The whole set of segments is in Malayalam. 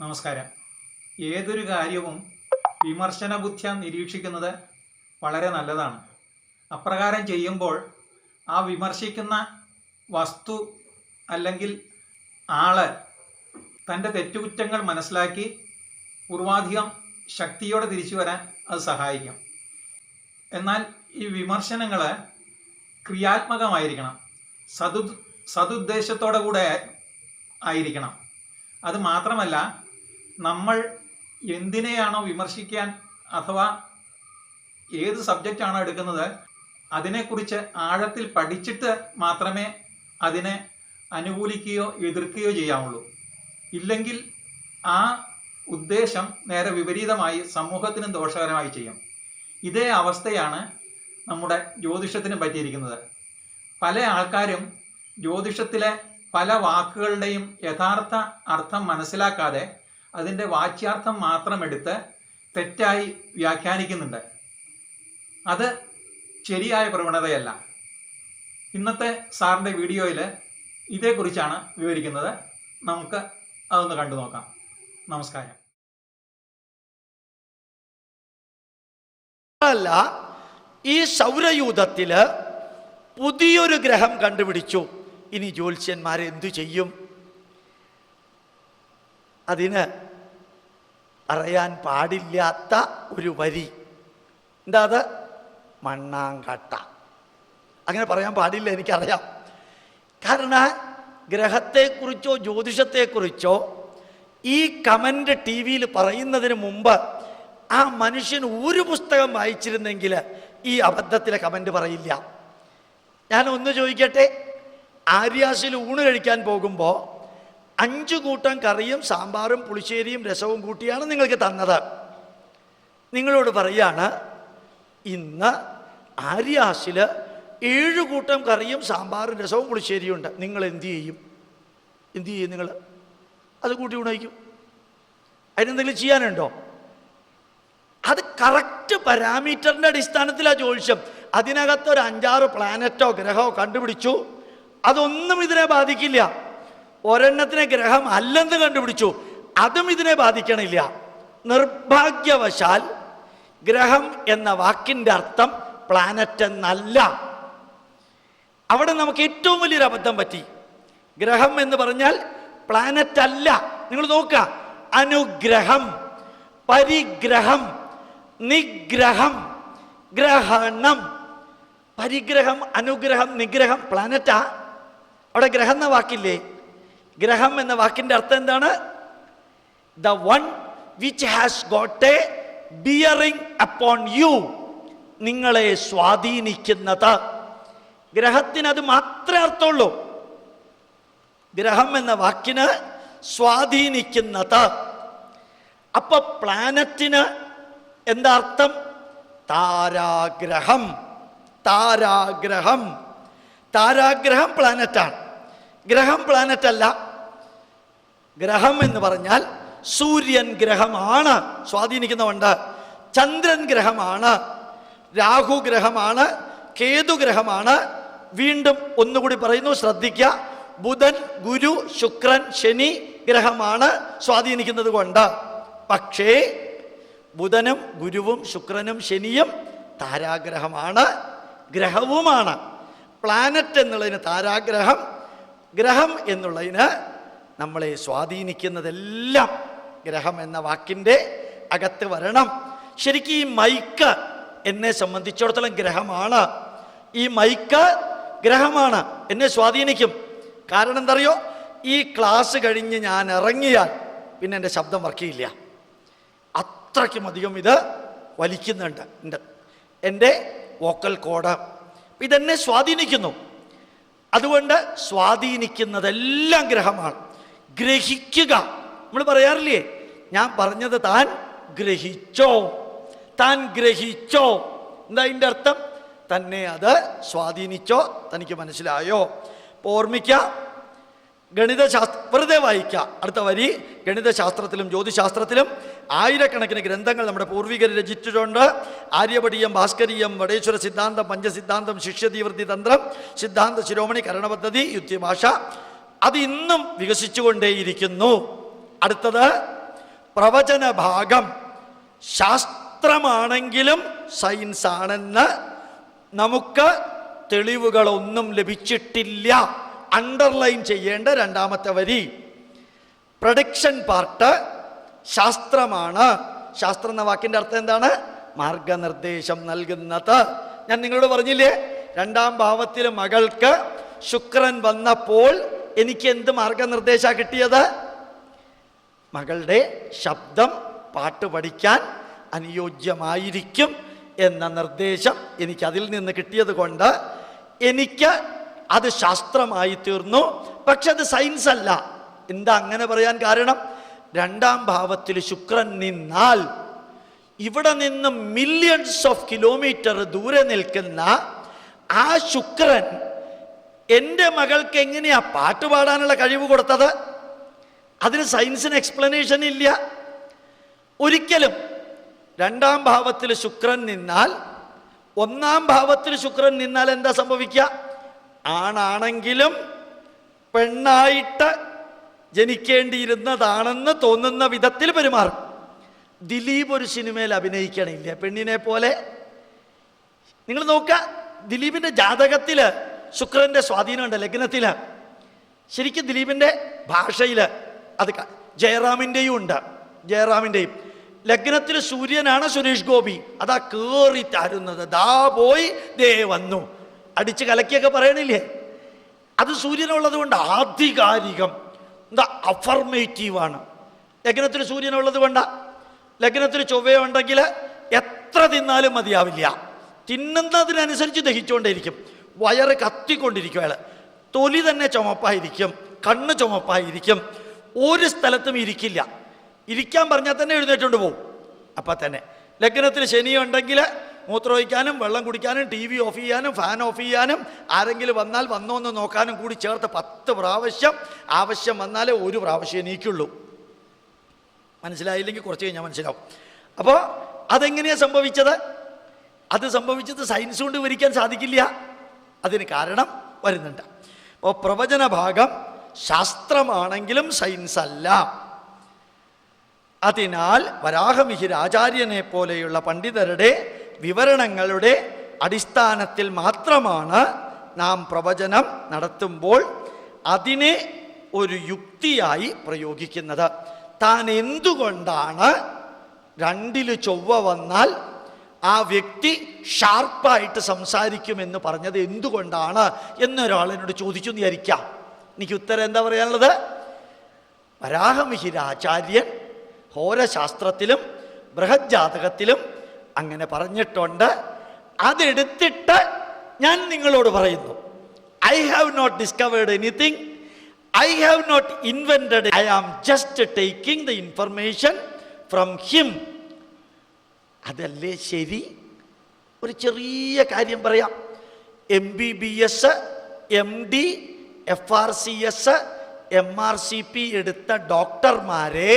നമസ്കാരം. ഏതൊരു കാര്യവും വിമർശന ബുദ്ധ്യ നിരീക്ഷിക്കുന്നത് വളരെ നല്ലതാണ്. അപ്രകാരം ചെയ്യുമ്പോൾ ആ വിമർശിക്കുന്ന വസ്തു അല്ലെങ്കിൽ ആൾ തന്റെ തെറ്റുകുറ്റങ്ങൾ മനസ്സിലാക്കി പൂർവാധികം ശക്തിയോടെ തിരിച്ചു വരാൻ അത് സഹായിക്കും. എന്നാൽ ഈ വിമർശനങ്ങൾ ക്രിയാത്മകമായിരിക്കണം. സതു സതുദ്ദേശത്തോടെ കൂടെ ആയിരിക്കണം. അത് മാത്രമല്ല നമ്മൾ എന്തിനെയാണോ വിമർശിക്കാൻ അഥവാ ഏത് സബ്ജക്റ്റാണോ എടുക്കുന്നത് അതിനെക്കുറിച്ച് ആഴത്തിൽ പഠിച്ചിട്ട് മാത്രമേ അതിനെ അനുകൂലിക്കുകയോ എതിർക്കുകയോ ചെയ്യാവുള്ളൂ. ഇല്ലെങ്കിൽ ആ ഉദ്ദേശം നേരെ വിപരീതമായി സമൂഹത്തിനും ദോഷകരമായി ചെയ്യും. ഇതേ അവസ്ഥയാണ് നമ്മുടെ ജ്യോതിഷത്തിന് പറ്റിയിരിക്കുന്നത്. പല ആൾക്കാരും ജ്യോതിഷത്തിലെ പല വാക്കുകളുടെയും യഥാർത്ഥ അർത്ഥം മനസ്സിലാക്കാതെ അതിന്റെ വാച്യാർത്ഥം മാത്രം എടുത്ത് തെറ്റായി വ്യാഖ്യാനിക്കുന്നുണ്ട്. അത് ശരിയായ പ്രവണതയല്ല. ഇന്നത്തെ സാറിന്റെ വീഡിയോയിൽ ഇതേക്കുറിച്ചാണ് വിവരിക്കുന്നത്. നമുക്ക് അതൊന്ന് കണ്ടു നോക്കാം. നമസ്കാരം. അല്ല ഈ സൗരയൂഥത്തിൽ പുതിയൊരു ഗ്രഹം കണ്ടുപിടിച്ചു. ഇനി ജ്യോത്സ്യന്മാരെ എന്തു ചെയ്യും? അതിന് അറിയാൻ പാടില്ലാത്ത ഒരു വരി. എന്താ അത്? മണ്ണാങ്കട്ട. അങ്ങനെ പറയാൻ പാടില്ല എനിക്കറിയാം. കാരണം ഗ്രഹത്തെക്കുറിച്ചോ ജ്യോതിഷത്തെക്കുറിച്ചോ ഈ കമന്റ് ടി വിയിൽ പറയുന്നതിന് മുമ്പ് ആ മനുഷ്യൻ ഒരു പുസ്തകം വായിച്ചിരുന്നെങ്കിൽ ഈ അബദ്ധത്തിലെ കമന്റ് പറയില്ല. ഞാൻ ഒന്ന് ചോദിക്കട്ടെ? ആര്യാസിൽ ഊണ് കഴിക്കാൻ പോകുമ്പോൾ അഞ്ച് കൂട്ടം കറിയും സാമ്പാറും പുളിശ്ശേരിയും രസവും കൂട്ടിയാണ് നിങ്ങൾക്ക് തന്നത്. നിങ്ങളോട് പറയാണ് ഇന്ന് ആര്യാസിൽ ഏഴ് കൂട്ടം കറിയും സാമ്പാറും രസവും പുളിശ്ശേരിയും ഉണ്ട്. നിങ്ങൾ എന്തു ചെയ്യും? എന്തു ചെയ്യും നിങ്ങൾ അത് കൂട്ടി ഉണയിക്കും. അതിനെന്തെങ്കിലും ചെയ്യാനുണ്ടോ? അത് കറക്റ്റ് പാരാമീറ്ററിന്റെ അടിസ്ഥാനത്തിലാണ് ജ്യോത്സ്യം അതിനകത്ത് ഒരു അഞ്ചാറ് പ്ലാനറ്റോ ഗ്രഹമോ കണ്ടുപിടിച്ചു. അതൊന്നും ഇതിനെ ബാധിക്കില്ല. ഒരെണ്ണത്തിനെ ഗ്രഹം അല്ലെന്ന് കണ്ടുപിടിച്ചു. അതും ഇതിനെ ബാധിക്കണില്ല. നിർഭാഗ്യവശാൽ ഗ്രഹം എന്ന വാക്കിന്റെ അർത്ഥം പ്ലാനറ്റ് എന്നല്ല. അവിടെ നമുക്ക് ഏറ്റവും വലിയൊരു അബദ്ധം പറ്റി. ഗ്രഹം എന്ന് പറഞ്ഞാൽ പ്ലാനറ്റ് അല്ല. നിങ്ങൾ നോക്കുക. അനുഗ്രഹം പരിഗ്രഹം നിഗ്രഹം ഗ്രഹണം. പരിഗ്രഹം അനുഗ്രഹം നിഗ്രഹം പ്ലാനറ്റാ അവിടെ ഗ്രഹം എന്ന വാക്കില്ലേ? ഗ്രഹം എന്ന വാക്കിന്റെ അർത്ഥം എന്താണ്? The one which has got a bearing upon you നിങ്ങളെ സ്വാധീനിക്കുന്നത്. ഗ്രഹത്തിന് അത് മാത്രമേ അർത്ഥമുള്ളൂ. ഗ്രഹം എന്ന വാക്കിന് സ്വാധീനിക്കുന്നത്. അപ്പൊ പ്ലാനറ്റിന് എന്താ അർത്ഥം? താരാഗ്രഹം. താരാഗ്രഹം. താരാഗ്രഹം പ്ലാനറ്റാണ്. ഗ്രഹം പ്ലാനറ്റ് അല്ല ഗ്രഹം എന്ന് പറഞ്ഞാൽ സൂര്യൻ ഗ്രഹമാണ്. സ്വാധീനിക്കുന്നവണ്ട്. ചന്ദ്രൻ ഗ്രഹമാണ്. രാഹു ഗ്രഹമാണ്. കേതു ഗ്രഹമാണ്. വീണ്ടും ഒന്നുകൂടി പറയുന്നു ശ്രദ്ധിക്ക. ബുധൻ ഗുരു ശുക്രൻ ശനി ഗ്രഹമാണ് സ്വാധീനിക്കുന്നത് കൊണ്ട്. പക്ഷേ ബുധനും ഗുരുവും ശുക്രനും ശനിയും താരാഗ്രഹമാണ്. ഗ്രഹവുമാണ്. പ്ലാനറ്റ് എന്നുള്ളതിന് താരാഗ്രഹം ഗ്രഹം എന്നുള്ളതിന് നമ്മളെ സ്വാധീനിക്കുന്നതെല്ലാം ഗ്രഹം എന്ന വാക്കിന്റെ അകത്ത് വരണം. ശരിക്കും ഈ മൈക്ക് എന്നെ സംബന്ധിച്ചിടത്തോളം ഗ്രഹമാണ്. ഈ മൈക്ക് ഗ്രഹമാണ് എന്നെ സ്വാധീനിക്കും. കാരണം എന്തറിയോ? ഈ ക്ലാസ് കഴിഞ്ഞ് ഞാൻ ഇറങ്ങിയാൽ പിന്നെ എന്റെ ശബ്ദം വർക്കിയില്ല. അത്രയ്ക്കും അധികം ഇത് വലിക്കുന്നുണ്ട് എന്റെ എന്റെ വോക്കൽ കോഡ്. ഇതെന്നെ സ്വാധീനിക്കുന്നു. അതുകൊണ്ട് സ്വാധീനിക്കുന്നതെല്ലാം ഗ്രഹമാണ്. ഗ്രഹിക്കുക. നമ്മൾ പറയാറില്ലേ? ഞാൻ പറഞ്ഞത് താൻ ഗ്രഹിച്ചോ? താൻ ഗ്രഹിച്ചോ? എന്താ അതിന്റെ അർത്ഥം? തന്നെ അത് സ്വാധീനിച്ചോ? തനിക്ക് മനസ്സിലായോ? അപ്പോൾ ഓർമ്മിക്കുക ഗണിതശാസ്ത്ര വെറുതെ വായിക്കുക അടുത്ത വരി ഗണിതശാസ്ത്രത്തിലും ജ്യോതിശാസ്ത്രത്തിലും ആയിരക്കണക്കിന് ഗ്രന്ഥങ്ങൾ നമ്മുടെ പൂർവികർ രചിച്ചിട്ടുണ്ട്. ആര്യപടീയം ഭാസ്കരീയം വടേശ്വര സിദ്ധാന്തം പഞ്ചസിദ്ധാന്തം ശിഷ്യതീവൃത്തി തന്ത്രം സിദ്ധാന്ത ശിരോമണി കരണപദ്ധതി യുക്തിഭാഷ അത് ഇന്നും വികസിച്ചുകൊണ്ടേയിരിക്കുന്നു. അടുത്തത് പ്രവചന ഭാഗം. ശാസ്ത്രമാണെങ്കിലും സയൻസ് ആണെന്ന് നമുക്ക് തെളിവുകളൊന്നും ലഭിച്ചിട്ടില്ല. അണ്ടർലൈൻ ചെയ്യേണ്ട രണ്ടാമത്തെ വരി. പ്രൊഡക്ഷൻ പാർട്ട് ശാസ്ത്രമാണ്. ശാസ്ത്രം എന്ന വാക്കിന്റെ അർത്ഥം എന്താണ്? മാർഗനിർദ്ദേശം നൽകുന്നത്. ഞാൻ നിങ്ങളോട് പറഞ്ഞില്ലേ? രണ്ടാം ഭാവത്തിൽ മകൾക്ക് ശുക്രൻ വന്നപ്പോൾ എനിക്ക് എന്ത് മാർഗനിർദ്ദേശ കിട്ടിയത്? മകളുടെ ശബ്ദം പാട്ട് പഠിക്കാൻ അനുയോജ്യമായിരിക്കും എന്ന നിർദ്ദേശം എനിക്ക് അതിൽ നിന്ന് കിട്ടിയത് കൊണ്ട് എനിക്ക് അത് ശാസ്ത്രമായി തീർന്നു. പക്ഷെ അത് സയൻസ് അല്ല. എന്താ അങ്ങനെ പറയാൻ കാരണം? രണ്ടാം ഭാവത്തിൽ ശുക്രൻ നിന്നാൽ ഇവിടെ നിന്ന് മില്യൺസ് ഓഫ് കിലോമീറ്റർ ദൂരെ നിൽക്കുന്ന ആ ശുക്രൻ എന്റെ മകൾക്ക് എങ്ങനെയാ പാട്ട് പാടാനുള്ള കഴിവ് കൊടുത്തത്? അതിന് സയൻസിന് എക്സ്പ്ലനേഷൻ ഇല്ല. ഒരിക്കലും രണ്ടാം ഭാവത്തിൽ ശുക്രൻ നിന്നാൽ ഒന്നാം ഭാവത്തിൽ ശുക്രൻ നിന്നാൽ എന്താ സംഭവിക്കുക? ആണാണെങ്കിലും പെണ്ണായിട്ട് ജനിക്കേണ്ടിയിരുന്നതാണെന്ന് തോന്നുന്ന വിധത്തിൽ പെരുമാറും. ദിലീപ് ഒരു സിനിമയിൽ അഭിനയിക്കണില്ല. പെണ്ണിനെ പോലെ. നിങ്ങൾ നോക്കുക ദിലീപിന്റെ ജാതകത്തിൽ ശുക്രന്റെ സ്വാധീനമുണ്ട് ലഗ്നത്തിൽ. ശരിക്കും ദിലീപിന്റെ ഭാഷയിൽ അത് ജയറാമിന്റെയും ഉണ്ട് ജയറാമിന്റെയും ലഗ്നത്തിൽ സൂര്യനാണ് സുരേഷ് ഗോപി. അതാ കേറി തരുന്നത് ദാ പോയി ദേ വന്നു. അടിച്ച് കലക്കിയൊക്കെ പറയണില്ലേ? അത് സൂര്യനുള്ളത് കൊണ്ട് ആധികാരികം എന്താ അഫർമേറ്റീവാണ്. ലഗ്നത്തിൽ സൂര്യനുള്ളത് കൊണ്ട. ലഗ്നത്തിൽ ചൊവ്വയുണ്ടെങ്കിൽ എത്ര തിന്നാലും മതിയാവില്ല. തിന്നുന്നതിനനുസരിച്ച് ദഹിച്ചുകൊണ്ടേയിരിക്കും വയറ് കത്തിക്കൊണ്ടിരിക്കും അയാൾ തൊലി തന്നെ ചുമപ്പായിരിക്കും കണ്ണ് ചുമപ്പായിരിക്കും ഒരു സ്ഥലത്തും ഇരിക്കില്ല. ഇരിക്കാൻ പറഞ്ഞാൽ തന്നെ എഴുന്നേറ്റുകൊണ്ട് പോകും അപ്പം തന്നെ. ലഗ്നത്തിൽ ശനിയുണ്ടെങ്കിൽ മൂത്രമൊഴിക്കാനും വെള്ളം കുടിക്കാനും ടി വി ഓഫ് ചെയ്യാനും ഫാൻ ഓഫ് ചെയ്യാനും ആരെങ്കിലും വന്നാൽ വന്നോ എന്ന് നോക്കാനും കൂടി ചേർത്ത് പത്ത് പ്രാവശ്യം. ആവശ്യം വന്നാലേ ഒരു പ്രാവശ്യം എനിക്കുള്ളൂ മനസ്സിലായില്ലെങ്കിൽ കുറച്ച് കഴിഞ്ഞാൽ മനസ്സിലാവും. അപ്പോൾ അതെങ്ങനെയാണ് സംഭവിച്ചത്? അത് സംഭവിച്ചത് സയൻസ് കൊണ്ട് വിവരിക്കാൻ സാധിക്കില്ല. അതിന് കാരണം വരുന്നുണ്ട്. അപ്പോൾ പ്രവചന ഭാഗം ശാസ്ത്രമാണെങ്കിലും സയൻസ് അല്ല. അതിനാൽ വരാഹമിഹിർ ആചാര്യനെ പോലെയുള്ള പണ്ഡിതരുടെ വിവരണങ്ങളുടെ അടിസ്ഥാനത്തിൽ മാത്രമാണ് നാം പ്രവചനം നടത്തുമ്പോൾ അതിനെ ഒരു യുക്തിയായി പ്രയോഗിക്കുന്നത്. താൻ എന്തുകൊണ്ടാണ് രണ്ടിൽ ചൊവ്വ വന്നാൽ ആ വ്യക്തി ഷാർപ്പായിട്ട് സംസാരിക്കുമെന്ന് പറഞ്ഞത് എന്തുകൊണ്ടാണ് എന്നൊരാളിനോട് ചോദിച്ചു എന്ന് വിചാരിക്കാം. എനിക്ക് ഉത്തരം എന്താ പറയാനുള്ളത്? വരാഹമിഹിരാചാര്യൻ ഹോരശാസ്ത്രത്തിലും ബൃഹജാതകത്തിലും അങ്ങനെ പറഞ്ഞിട്ടുണ്ട്. അതെടുത്തിട്ട് ഞാൻ നിങ്ങളോട് പറയുന്നു. I have not discovered anything I have not invented I am just taking the information from him അതല്ലേ ശരി? ഒരു ചെറിയ കാര്യം പറയാം. M B B S M D F R C S M R C P എടുത്ത ഡോക്ടർമാരെ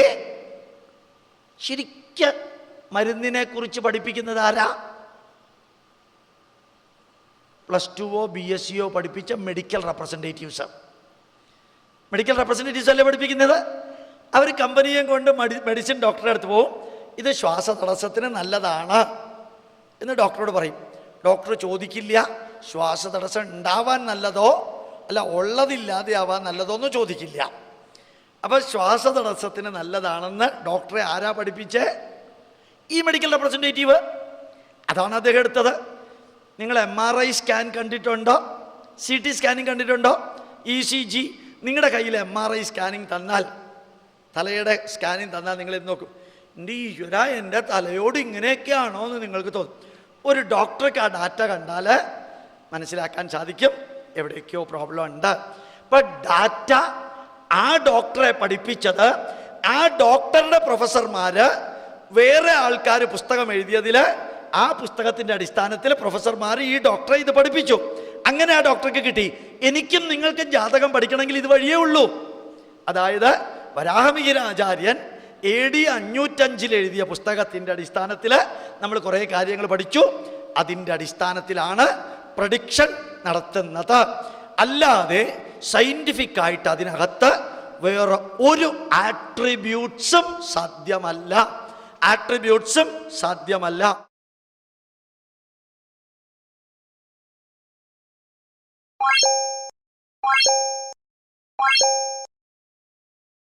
ശരിക്ക് മരുന്നിനെ കുറിച്ച് പഠിപ്പിക്കുന്നത് ആരാ? പ്ലസ് ടുവോ ബി എസ് സിയോ പഠിപ്പിച്ച മെഡിക്കൽ റെപ്രസെന്റേറ്റീവ്സ് മെഡിക്കൽ റെപ്രസെന്റേറ്റീവ്സ് അല്ലേ പഠിപ്പിക്കുന്നത്? അവർ കമ്പനിയും കൊണ്ട് മെഡി മെഡിസിൻ ഡോക്ടറെ അടുത്ത് പോവും. ഇത് ശ്വാസതടസ്സത്തിന് നല്ലതാണ് എന്ന് ഡോക്ടറോട് പറയും. ഡോക്ടർ ചോദിക്കില്ല ശ്വാസതടസ്സം ഉണ്ടാവാൻ നല്ലതോ അല്ല ഉള്ളതില്ലാതെ ആവാൻ നല്ലതോ എന്ന് ചോദിക്കില്ല. അപ്പോൾ ശ്വാസതടസ്സത്തിന് നല്ലതാണെന്ന് ഡോക്ടറെ ആരാ പഠിപ്പിച്ചേ? ഈ മെഡിക്കൽ റെപ്രസെന്റേറ്റീവ് അതാണ് അദ്ദേഹം എടുത്തത്. നിങ്ങൾ എം ആർ ഐ സ്കാൻ കണ്ടിട്ടുണ്ടോ? സി ടി സ്കാനിങ് കണ്ടിട്ടുണ്ടോ? ഇ സി ജി നിങ്ങളുടെ കയ്യിൽ എം ആർ ഐ സ്കാനിങ് തന്നാൽ തലയുടെ സ്കാനിങ് തന്നാൽ നിങ്ങൾ ഇത് നോക്കും. എന്റെ ഈശ്വര എന്റെ തലയോട് ഇങ്ങനെയൊക്കെയാണോ എന്ന് നിങ്ങൾക്ക് തോന്നും. ഒരു ഡോക്ടർക്ക് ആ ഡാറ്റ കണ്ടാൽ മനസ്സിലാക്കാൻ സാധിക്കും. എവിടെയൊക്കെയോ പ്രോബ്ലം ഉണ്ട്. ഇപ്പം ഡാറ്റ ആ ഡോക്ടറെ പഠിപ്പിച്ചത് ആ ഡോക്ടറുടെ പ്രൊഫസർമാര് വേറെ ആൾക്കാർ പുസ്തകം എഴുതിയതിൽ ആ പുസ്തകത്തിന്റെ അടിസ്ഥാനത്തിൽ പ്രൊഫസർമാർ ഈ ഡോക്ടറെ ഇത് പഠിപ്പിച്ചു. അങ്ങനെ ആ ഡോക്ടർക്ക് കിട്ടി. എനിക്കും നിങ്ങൾക്കും ജാതകം പഠിക്കണമെങ്കിൽ ഇത് വഴിയേ ഉള്ളൂ. അതായത് വരാഹമിഹിരാചാര്യൻ എ ഡി അഞ്ഞൂറ്റഞ്ചിൽ എഴുതിയ പുസ്തകത്തിന്റെ അടിസ്ഥാനത്തിൽ നമ്മൾ കുറേ കാര്യങ്ങൾ പഠിച്ചു. അതിന്റെ അടിസ്ഥാനത്തിലാണ് പ്രഡിക്ഷൻ നടത്തുന്നത്. അല്ലാതെ സയന്റിഫിക് ആയിട്ട് അതിനകത്ത് വേറെ ഒരു ആട്രിബ്യൂട്ട്സും സാധ്യമല്ല. ആട്രിബ്യൂട്ട്സും സാധ്യമല്ല. Thank you.